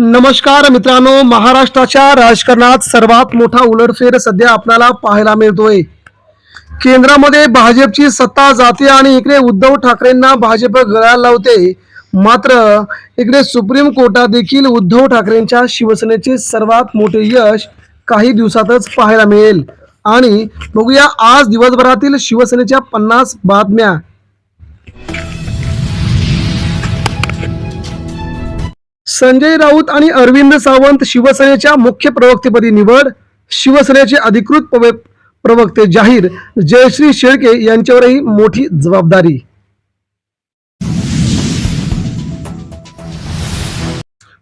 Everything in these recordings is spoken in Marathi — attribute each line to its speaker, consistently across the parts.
Speaker 1: नमस्कार मित्रांनो महाराष्ट्राच्या राजकारणात सर्वात मोठा उलटफेर सध्या आपल्याला पाहायला मिळतोय. केंद्रामध्ये भाजपची सत्ता जाते आणि इकडे उद्धव ठाकरेंना भाजप गळायला लावते. मात्र इकडे सुप्रीम कोर्टात देखील उद्धव ठाकरेंच्या शिवसेनेचे सर्वात मोठे यश काही दिवसातच पाहायला मिळेल. आणि बघूया आज दिवसभरातील शिवसेनेच्या पन्नास बातम्या. संजय राऊत आणि अरविंद सावंत शिवसेनेच्या मुख्य प्रवक्तेपदी निवड शिवसेनेचे अधिकृत प्रव- प्रवक्ते जाहीर जयश्री शेळके यांच्यावरही मोठी जबाबदारी.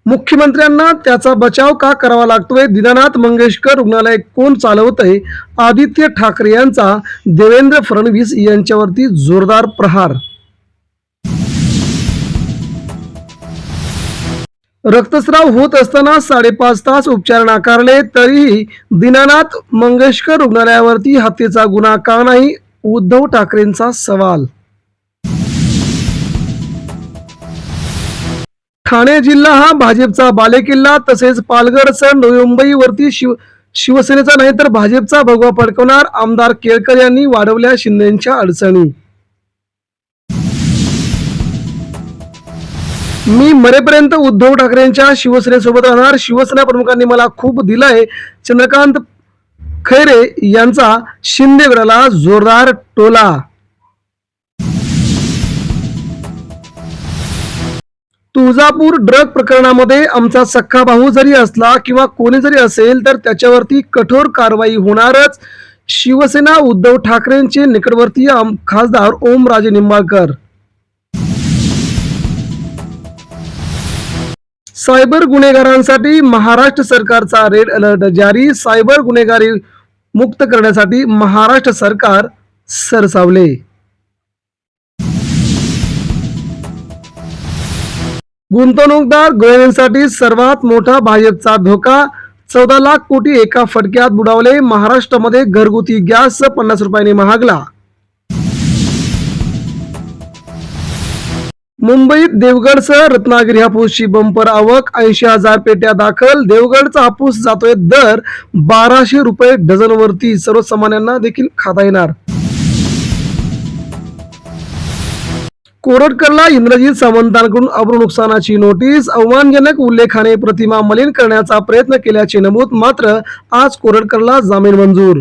Speaker 1: मुख्यमंत्र्यांना त्याचा बचाव का करावा लागतोय? दीनानाथ मंगेशकर रुग्णालय कोण चालवतंय? आदित्य ठाकरे यांचा देवेंद्र फडणवीस यांच्यावरती जोरदार प्रहार रक्तस्राव होत असताना साडेपाच तास उपचार नाकारले तरीही दीनानाथ मंगेशकर रुग्णालयावरती हत्येचा गुन्हा का नाही? उद्धव ठाकरेंचा सवाल. ठाणे जिल्हा हा भाजपचा बालेकिल्ला तसेच पालघर सण मुंबईवरती शिव शिवसेनेचा नाही तर भाजपचा भगवा फडकवणार आमदार केळकर यांनी वाढवल्या शिंदेच्या अडचणी. मी मरेपर्यंत उद्धव ठाकरेंच्या शिवसेनेसोबत राहणार. शिवसेना प्रमुखांनी मला खूप दिलंय. चंद्रकांत खैरे यांचा शिंदेगडाला जोरदार टोला. तुळजापूर ड्रग प्रकरणामध्ये आमचा सख्खा भाऊ जरी असला किंवा कोणी जरी असेल तर त्याच्यावरती कठोर कारवाई होणारच. शिवसेना उद्धव ठाकरेंचे निकटवर्तीय खासदार ओमराजे निंबाळकर. सायबर गुन्हेगारांसाठी महाराष्ट्र सरकारचा रेड अलर्ट जारी. सायबर गुन्हेगारी मुक्त करण्यासाठी महाराष्ट्र सरकार सरसावले. गुंतवणूकदार गोळ्यांसाठी सर्वात मोठा भाजपचा धोका. चौदा लाख कोटी एका फटक्यात बुडावले. महाराष्ट्रामध्ये घरगुती गॅस पन्नास रुपयांनी महागला. मुंबईत देवगडसह रत्नागिरी हापूसची बंपर आवक ऐंशी हजार पेट्या दाखल. देवगडचा हापूस जातोय दर बाराशे रुपये डझनवरती. सर्वसामान्यांना देखील खाता येणार. कोरटकरला इंद्रजित सामंतांकडून अब्रू नुकसानाची नोटीस. अवमानजनक उल्लेखाने प्रतिमा मलिन करण्याचा प्रयत्न केल्याचे नमूद मात्र आज कोरटकरला जामीन मंजूर.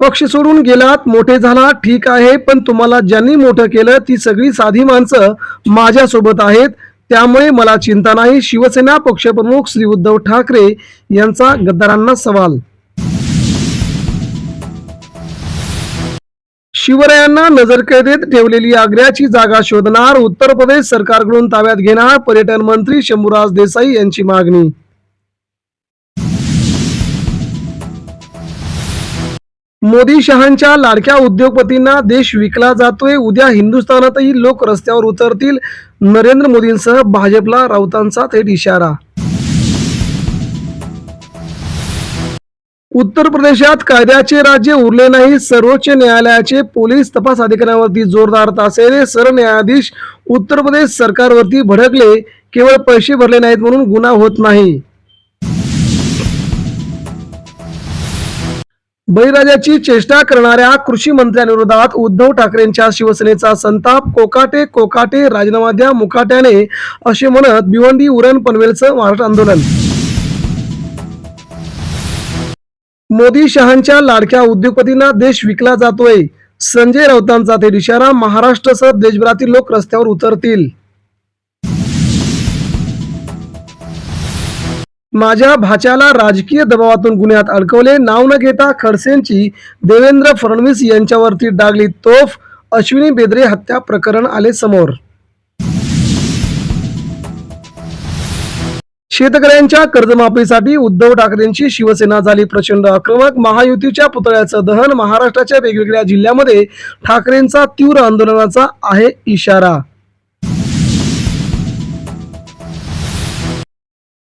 Speaker 1: पक्ष सोडून गेलात मोठे झाला ठीक आहे पण तुम्हाला ज्यांनी मोठं केलं ती सगळी साधी माणसं माझ्यासोबत आहेत. त्यामुळे मला चिंता नाही. शिवसेना पक्षप्रमुख श्री उद्धव ठाकरे यांचा गद्दारांना सवाल. शिवरायांना नजरकैदेत ठेवलेली आग्र्याची जागा शोधणार उत्तर प्रदेश सरकारकडून ताब्यात घेणार पर्यटन मंत्री शंभूराज देसाई यांची मागणी. मोदी शहांच्या लाडक्या उद्योगपतींना देश विकला जातोय. उद्या हिंदुस्थानातही लोक रस्त्यावर उतरतील. नरेंद्र मोदींसह भाजपला राऊतांचा थेट इशारा. उत्तर प्रदेशात कायद्याचे राज्य उरले नाही. सर्वोच्च न्यायालयाचे पोलीस तपास अधिकाऱ्यांवरती जोरदार तासेरे. सरन्यायाधीश उत्तर प्रदेश सरकारवरती भडकले. केवळ पैसे भरले नाहीत म्हणून गुन्हा होत नाही. बळीराजाची चेष्टा करणाऱ्या कृषी मंत्र्यांविरोधात उद्धव ठाकरेंच्या शिवसेनेचा संताप कोकाटे कोकाटे राजीनामा द्या मुकाट्याने असे म्हणत भिवंडी उरण पनवेलचं महाराष्ट्र आंदोलन. मोदी शहांच्या लाडक्या उद्योगपतींना देश विकला जातोय. संजय राऊतांचा ते इशारा महाराष्ट्रासह देशभरातील लोक रस्त्यावर उतरतील. माझ्या भाच्याला राजकीय दबावातून गुन्ह्यात अडकवले. नाव न घेता खडसेंची देवेंद्र फडणवीस यांच्यावरती डागली तोफ अश्विनी बेदरे हत्या प्रकरण आले समोर. शेतकऱ्यांच्या कर्जमाफीसाठी उद्धव ठाकरेंची शिवसेना झाली प्रचंड आक्रमक. महायुतीच्या पुतळ्याचं दहन महाराष्ट्राच्या वेगवेगळ्या जिल्ह्यामध्ये ठाकरेंचा तीव्र आंदोलनाचा आहे इशारा.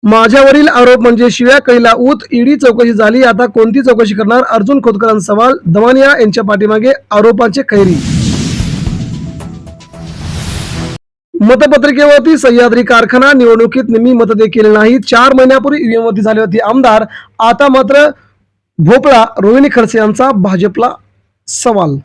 Speaker 1: माझ्यावरील आरोप म्हणजे शिव्या कैला ऊत ईडी चौकशी झाली. आता कोणती चौकशी करणार? अर्जुन खोतकरांचा सवाल. दमानिया यांच्या पाठीमागे आरोपांचे खैरी. मतपत्रिकेवरती सह्याद्री कारखाना निवडणुकीत निम्मी मत देखील नाही चार महिन्यापूर्वी ईव्हीएम वरती झाले होते आमदार. आता मात्र भोपळा रोहिणी खडसे यांचा भाजपला सवाल.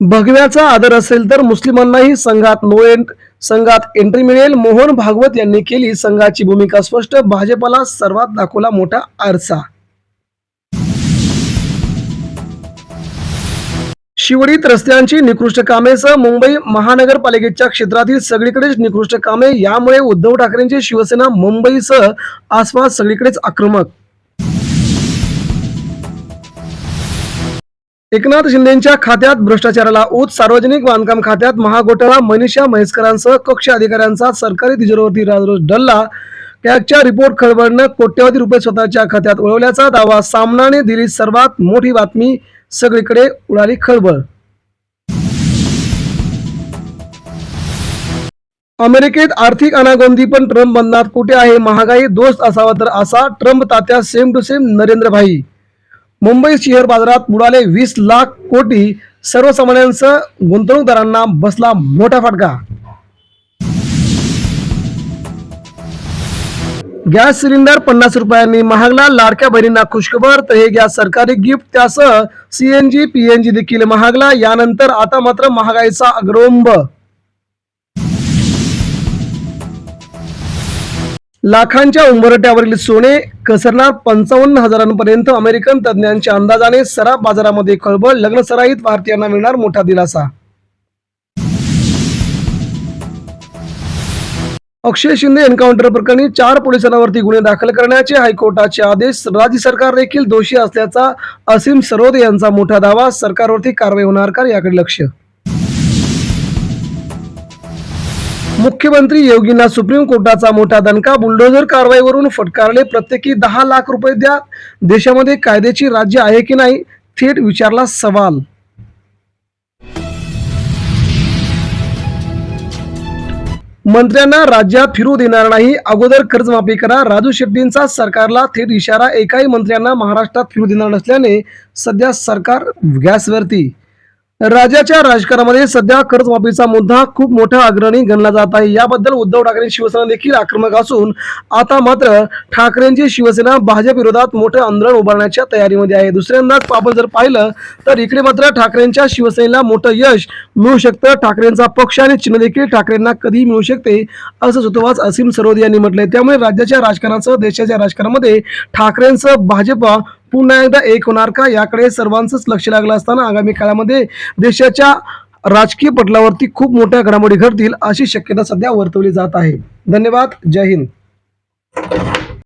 Speaker 1: भगव्याचा आदर असेल तर मुस्लिमांनाही संघात नो एंड संघात एंट्री मिळेल. मोहन भागवत यांनी केली संघाची भूमिका स्पष्ट. भाजपला सर्वात दाखवला मोठा आरसा. शिवडीत रस्त्यांची निकृष्ट कामेसह मुंबई महानगरपालिकेच्या क्षेत्रातील सगळीकडेच निकृष्ट कामे. यामुळे उद्धव ठाकरेंची शिवसेना मुंबईसह आसपास सगळीकडेच आक्रमक. एकनाथ शिंदेच्या खात्यात भ्रष्टाचाराला ऊत सार्वजनिक बांधकाम खात्यात महागोटाळा मनीषा म्हैसकरांसह कक्ष अधिकाऱ्यांचा सरकारी तिजोरीवरती राजरोज डल्ला. कॅगच्या रिपोर्ट खळबळनं कोट्यवधी रुपये स्वतःच्या खात्यात वळवल्याचा दावा सामनाने दिली सर्वात मोठी बातमी सगळीकडे उडाली खळबळ. अमेरिकेत आर्थिक अनागोंदी पण ट्रम्प बंधनात कुठे आहे महागाई दोस्त असावा तर असा Trump Tatya same to same Narendra bhai Mumbai share बाजारात बुडाले वीस लाख कोटी सर्वसामान्यांसह गुंतवणूकदारांना बसला मोठा फटका. गॅस सिलेंडर पन्नास रुपयांनी महागला लाडक्या बहिणींना खुशखबर तर हे गॅस सरकारी गिफ्ट त्यासह सीएनजी पीएनजी देखील महागला. यानंतर आता मात्र महागाईचा अग्रोंब. लाखांच्या उंबरट्यावरील सोने घसरणार पंचावन्न हजारांपर्यंत अमेरिकन तज्ज्ञांच्या अंदाजाने सराफ बाजारामध्ये खळबळ लग्न सराईत भारतीयांना मिळणार मोठा दिलासा. अक्षय शिंदे एन्काउंटर प्रकरणी चार पोलिसांवरती गुन्हे दाखल करण्याचे हायकोर्टाचे आदेश राज्य सरकार देखील दोषी असल्याचा असीम सरोदे यांचा मोठा दावा सरकारवरती कारवाई होणार का याकडे लक्ष मुख्यमंत्री योगींना सुप्रीम कोर्टाचा मोठा दणका बुलडोझर कारवाईवरून फटकारले प्रत्येकी दहा लाख रुपये द्या. देशामध्ये कायद्याची राज्य आहे की नाही थेट विचारला सवाल. मंत्र्यांना राज्यात फिरू देणार नाही अगोदर कर्जमाफी करा. राजू शेट्टींचा सरकारला थेट इशारा एकाही मंत्र्यांना महाराष्ट्रात फिरू देणार नसल्याने सध्या सरकार गॅसवरती. राज्याच्या राजकारणामध्ये सध्या कर्जमाफीचा मुद्दा खूप मोठा अग्रणी गणला जात आहे. याबद्दल उद्धव ठाकरे शिवसेना देखील आक्रमक असून आता मात्र ठाकरेंची शिवसेना भाजप विरोधात मोठं आंदोलन उभारण्याच्या तयारीमध्ये आहे. दुसऱ्यांदाच आपण जर पाहिलं तर इकडे मात्र ठाकरेंच्या शिवसेनेला मोठं यश मिळू शकतं. ठाकरेंचा पक्ष आणि चिन्ह देखील ठाकरेंना कधीही मिळू शकते असं सुतोवाच असीम सरोदे यांनी म्हटलंय. त्यामुळे राज्याच्या राजकारणासह देशाच्या राजकारणामध्ये ठाकरेंसह भाजपा पुन्हा एकदा एक होणार का? याकडे सर्वांचंच लक्ष लागलं असताना आगामी काळामध्ये देशाच्या राजकीय पटलावरती खूप मोठ्या घडामोडी घडतील अशी शक्यता सध्या वर्तवली जात आहे. धन्यवाद. जय हिंद.